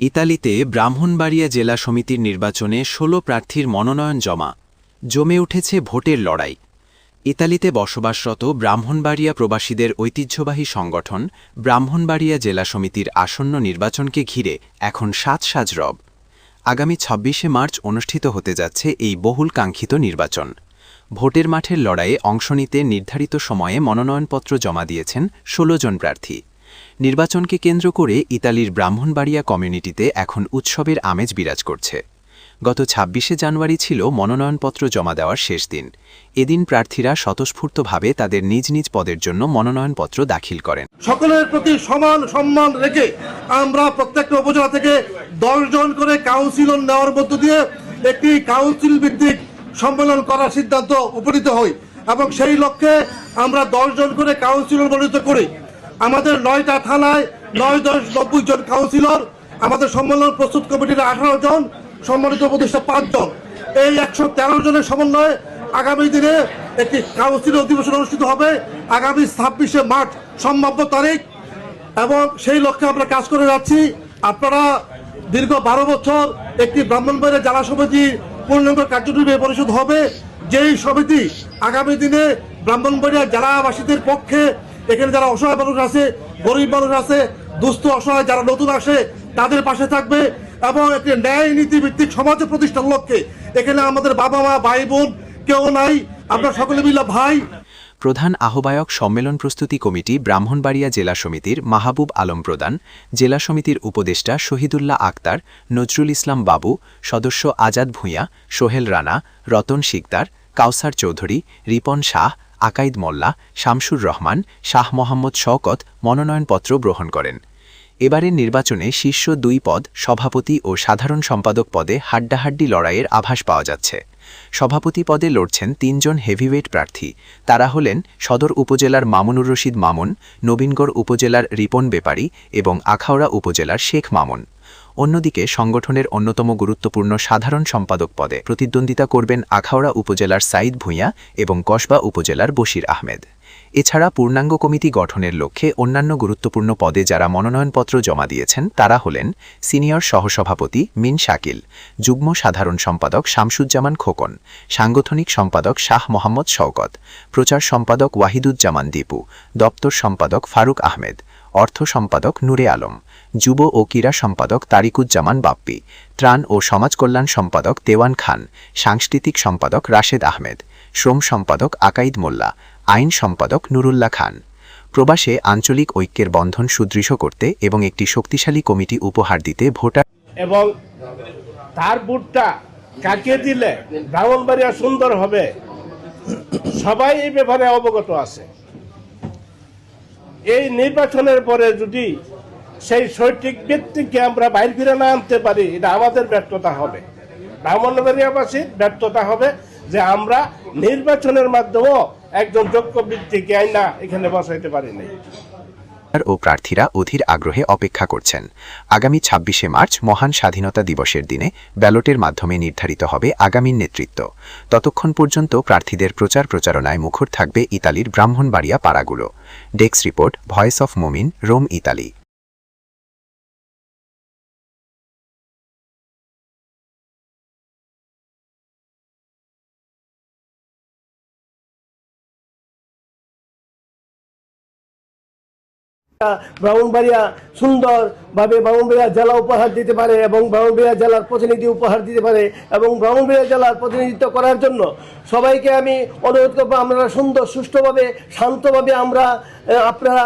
ইতালিতে ব্রাহ্মণবাড়িয়া জেলা সমিতির নির্বাচনে ষোলো প্রার্থীর মনোনয়ন জমা। জমে উঠেছে ভোটের লড়াই। ইতালিতে বসবাসরত ব্রাহ্মণবাড়িয়া প্রবাসীদের ঐতিহ্যবাহী সংগঠন ব্রাহ্মণবাড়িয়া জেলা সমিতির আসন্ন নির্বাচনকে ঘিরে এখন সাত সাজ রব। আগামী ছাব্বিশে মার্চ অনুষ্ঠিত হতে যাচ্ছে এই বহুল কাঙ্ক্ষিত নির্বাচন। ভোটের মাঠের লড়াইয়ে অংশ নিতে নির্ধারিত সময়ে মনোনয়নপত্র জমা দিয়েছেন ষোলো জন প্রার্থী। নির্বাচনকে কেন্দ্র করে ইতালির ব্রাহ্মণবাড়িয়া কমিউনিটিতে এখন উৎসবের আমেজ বিরাজ করছে। গত ছাব্বিশে জানুয়ারি ছিল মনোনয়নপত্র জমা দেওয়ার শেষ দিন। এদিন প্রার্থীরা স্বতঃস্ফূর্তভাবে তাদের নিজ নিজ পদের জন্য মনোনয়নপত্র দাখিল করেন। সকলের প্রতি সমান সম্মান রেখে আমরা প্রত্যেকটা উপজেলা থেকে জন করে কাউন্সিলর নেওয়ার মধ্য দিয়ে একটি কাউন্সিল ভিত্তিক সম্মেলন করার সিদ্ধান্ত উপনীত হই এবং সেই লক্ষ্যে আমরা জন করে কাউন্সিলর মনোনীত করি। আমাদের নয়টা থানায় নয় দশ নব্বই জন কাউন্সিলর আমাদের সম্মেলন প্রস্তুত কমিটির আঠারো জন, সম্মানিত উপদেষ্টা পাঁচজন এই একশো তেরো জনের সমন্বয়ে আগামী দিনে একটি কাউন্সিল অধিবেশন অনুষ্ঠিত হবে, আগামী ছাব্বিশে মার্চ সম্ভাব্য তারিখ। এবং সেই লক্ষ্যে আমরা কাজ করে যাচ্ছি। আপনারা দীর্ঘ বারো বছর একটি ব্রাহ্মণবাড়িয়া জেলা সমিতি পূর্ণাঙ্গ কার্যনির্বাহী পরিষদ হবে। যেই সমিতি আগামী দিনে ব্রাহ্মণবাড়িয়া জেলাবাসীদের পক্ষে এখানে যারা অসহায় মানুষ আছে, গরিব মানুষ আছে, দুস্থ, অসহায়, যারা নতুন আসে, তাদের পাশে থাকবে এবং একটি ন্যায় নীতি ভিত্তিক সমাজ প্রতিষ্ঠার লক্ষ্যে। এখানে আমাদের বাবা মা, ভাই বোন, কেউ নাই, আমরা সকলে মিলে ভাই। প্রধান আহ্বায়ক সম্মেলন প্রস্তুতি কমিটি ব্রাহ্মণবাড়িয়া জেলা সমিতির মাহবুব আলম প্রদান জেলা সমিতির উপদেষ্টা শহীদুল্লাহ আক্তার, নজরুল ইসলাম বাবু, সদস্য আজাদ ভূঁইয়া, সোহেল রানা, রতন শিকদার, কাউসার চৌধুরী, রিপন শাহ আকাইদ মোল্লা, শামসুর রহমান, শাহ মোহাম্মদ শওকত মনোনয়নপত্র গ্রহণ করেন। এবারের নির্বাচনে শীর্ষ দুই পদ সভাপতি ও সাধারণ সম্পাদক পদে হাড্ডাহাড্ডি লড়াইয়ের আভাস পাওয়া যাচ্ছে। সভাপতি পদে লড়ছেন তিনজন হেভিওয়েট প্রার্থী। তারা হলেন সদর উপজেলার মামুনুর রশিদ মামুন নবীনগড় উপজেলার রিপন বেপারী এবং আখাউড়া উপজেলার শেখ মামুন। অন্যদিকে সংগঠনের অন্যতম গুরুত্বপূর্ণ সাধারণ সম্পাদক পদে প্রতিদ্বন্দ্বিতা করবেন আখাউড়া উপজেলার সাইদ ভূঁইয়া এবং কসবা উপজেলার বশির আহমেদ। এছাড়া পূর্ণাঙ্গ কমিটি গঠনের লক্ষ্যে অন্যান্য গুরুত্বপূর্ণ পদে যারা মনোনয়নপত্র জমা দিয়েছেন তারা হলেন সিনিয়র সহসভাপতি মিন শাকিল, যুগ্ম সাধারণ সম্পাদক শামসুজ্জামান খোকন, সাংগঠনিক সম্পাদক শাহ মোহাম্মদ শওকত, প্রচার সম্পাদক ওয়াহিদুজ্জামান দীপু, দপ্তর সম্পাদক ফারুক আহমেদ অর্থ সম্পাদক নূরে আলম, যুব ও ক্রীড়া সম্পাদক তারিকুজ্জামান বাপ্পি, ত্রাণ ও সমাজ কল্যাণ সম্পাদক দেওয়ান খান, সাংস্কৃতিক সম্পাদক রাশেদ আহমেদ, শ্রম সম্পাদক আকাইদ মোল্লা, আইন সম্পাদক নুরুল্লাহ খান। প্রবাসে আঞ্চলিক ঐক্যের বন্ধন সুদৃঢ় করতে এবং একটি শক্তিশালী কমিটি উপহার দিতে ভোটার এবং তার বুটটা কাকে দিলে? ব্রাহ্মণবাড়িয়া সুন্দর হবে। সবাই এই ব্যাপারে অবগত আছে। এই নির্বাচনের পরে যদি সেই সঠিক ব্যক্তিকে আমরা বাইর ফিরে না আনতে পারি, এটা আমাদের ব্যর্থতা হবে। ব্রাহ্মণবাড়িয়াবাসীর ব্যর্থতা হবে যে আমরা নির্বাচনের মাধ্যমেও একজন যোগ্য ব্যক্তিকে আইনা এখানে বসাইতে পারি নাই। ও প্রার্থীরা অধীর আগ্রহে অপেক্ষা করছেন। আগামী ছাব্বিশে মার্চ মহান স্বাধীনতা দিবসের দিনে ব্যালটের মাধ্যমে নির্ধারিত হবে আগামীর নেতৃত্ব। ততক্ষণ পর্যন্ত প্রার্থীদের প্রচার প্রচারণায় মুখর থাকবে ইতালির ব্রাহ্মণবাড়িয়া পাড়াগুলো। ডেক্স report, voice of Momin, Rome, Italy. Brahmanbaria সুন্দরভাবে ব্রাহ্মণবাড়িয়া জেলা উপহার দিতে পারে এবং ব্রাহ্মণবাড়িয়া জেলার প্রতিনিধি উপহার দিতে পারে এবং ব্রাহ্মণবাড়িয়া জেলার প্রতিনিধিত্ব করার জন্য সবাইকে আমি অনুরোধ করব, আমরা সুন্দর, সুষ্ঠুভাবে, শান্তভাবে আমরা আপনারা